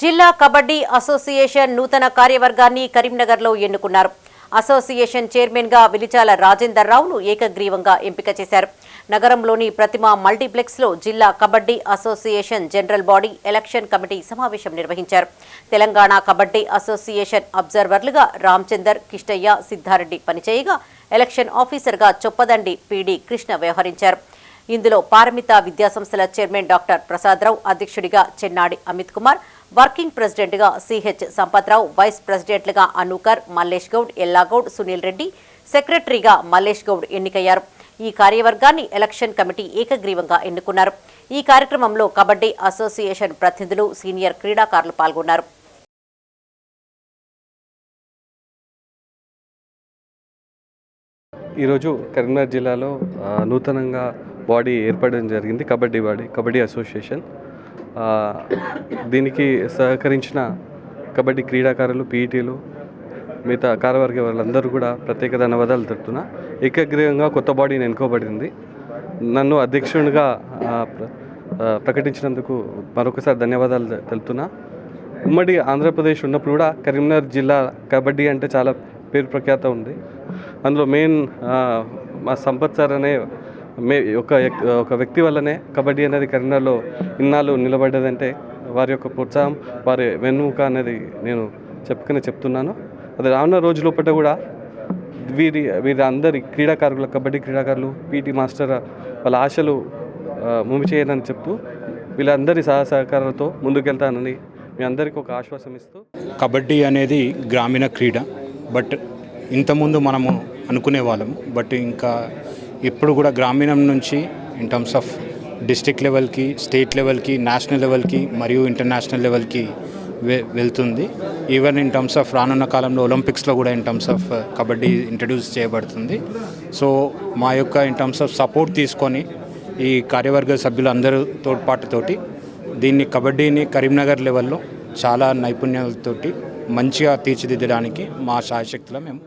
జిల్లా కబడ్డీ అసోసియేషన్ నూతన కార్యవర్గాన్ని కరీంనగర్లో ఎన్నుకున్నారు. అసోసియేషన్ చైర్మన్గా విలిచాల రాజేందర్ రావును ఏకగ్రీవంగా ఎంపిక చేశారు. నగరంలోని ప్రతిమ మల్టీప్లెక్స్లో జిల్లా kabaddi association general body election committee సమావేశం నిర్వహించారు. తెలంగాణ కబడ్డీ అసోసియేషన్ అబ్జర్వర్లుగా రామచందర్ కిష్టయ్య సిద్ధారెడ్డి పనిచేయగా ఎలక్షన్ ఆఫీసర్గా చొప్పదండి పీడీ కృష్ణ వ్యవహరించారు. ఇందులో పారమిత విద్యాసంస్థల చైర్మన్ డాక్టర్ ప్రసాదరావు అధ్యక్షుడిగా చెన్నాడి అమిత్ కుమార్ వర్కింగ్ ప్రెసిడెంట్గా సిహెచ్ సంపత్రావు వైస్ ప్రెసిడెంట్లుగా అనూకర్ మల్లేష్ గౌడ్ ఎల్లాగౌడ్ సునీల్ రెడ్డి సెక్రటరీగా మల్లేష్ గౌడ్ ఎన్నికయ్యారు. ఈ కార్యవర్గాన్ని ఎలక్షన్ కమిటీ ఏకగ్రీవంగా ఎన్నుకున్నారు. ఈ కార్యక్రమంలో కబడ్డీ అసోసియేషన్ ప్రతినిధులు సీనియర్ క్రీడాకారులు పాల్గొన్నారు. ఈరోజు కరీంనగర్ జిల్లాలో నూతనంగా బాడీ ఏర్పడడం జరిగింది కబడ్డీ బాడీ కబడ్డీ అసోసియేషన్. దీనికి సహకరించిన కబడ్డీ క్రీడాకారులు పీఈటీలు మిగతా కార్యవర్గ వాళ్ళందరూ కూడా ప్రత్యేక ధన్యవాదాలు తెలుపుతున్నా ఏకగ్రీవంగా కొత్త బాడీని ఎన్నుకోబడింది. నన్ను అధ్యక్షునిగా ప్రకటించినందుకు మరొకసారి ధన్యవాదాలు తెలుపుతున్నా. ఉమ్మడి ఆంధ్రప్రదేశ్ ఉన్నప్పుడు కూడా కరీంనగర్ జిల్లా కబడ్డీ అంటే చాలా పేరు ప్రఖ్యాత ఉంది. అందులో మెయిన్ మా సంపత్ సార్ అనే మే ఒక ఎక్- ఒక వ్యక్తి వల్లనే కబడ్డీ అనేది కరీంనగర్లో ఇన్నాళ్ళు నిలబడ్డదంటే వారి యొక్క ప్రోత్సాహం వారి వెన్నుక అనేది నేను చెప్పుకుని చెప్తున్నాను. అది రానున్న రోజు లోపల కూడా వీరి వీరి అందరి క్రీడాకారులు కబడ్డీ క్రీడాకారులు పీటీ మాస్టర్ వాళ్ళ ఆశలు ముమి చేయనని చెప్తూ వీళ్ళందరి సహ సహకారాలతో ముందుకెళ్తానని మీ అందరికీ ఒక ఆశ్వాసం ఇస్తూ. కబడ్డీ అనేది గ్రామీణ క్రీడ బట్ ఇంతకుముందు మనము అనుకునే వాళ్ళము బట్ ఇంకా ఇప్పుడు కూడా గ్రామీణం నుంచి ఇన్ టర్మ్స్ ఆఫ్ డిస్టిక్ లెవెల్కి స్టేట్ లెవెల్కి నేషనల్ లెవెల్కి మరియు ఇంటర్నేషనల్ లెవెల్కి వె వెళ్తుంది. ఈవెన్ ఇన్ టర్మ్స్ ఆఫ్ రానున్న కాలంలో ఒలింపిక్స్లో కూడా in terms of kabaddi introduce చేయబడుతుంది. సో మా యొక్క ఇన్ టర్మ్స్ ఆఫ్ సపోర్ట్ తీసుకొని ఈ కార్యవర్గ సభ్యులందరూ తోడ్పాటుతోటి దీన్ని కబడ్డీని కరీంనగర్ లెవెల్లో చాలా నైపుణ్యాలతోటి మంచిగా తీర్చిదిద్దడానికి మా సాయశక్తిలో మేము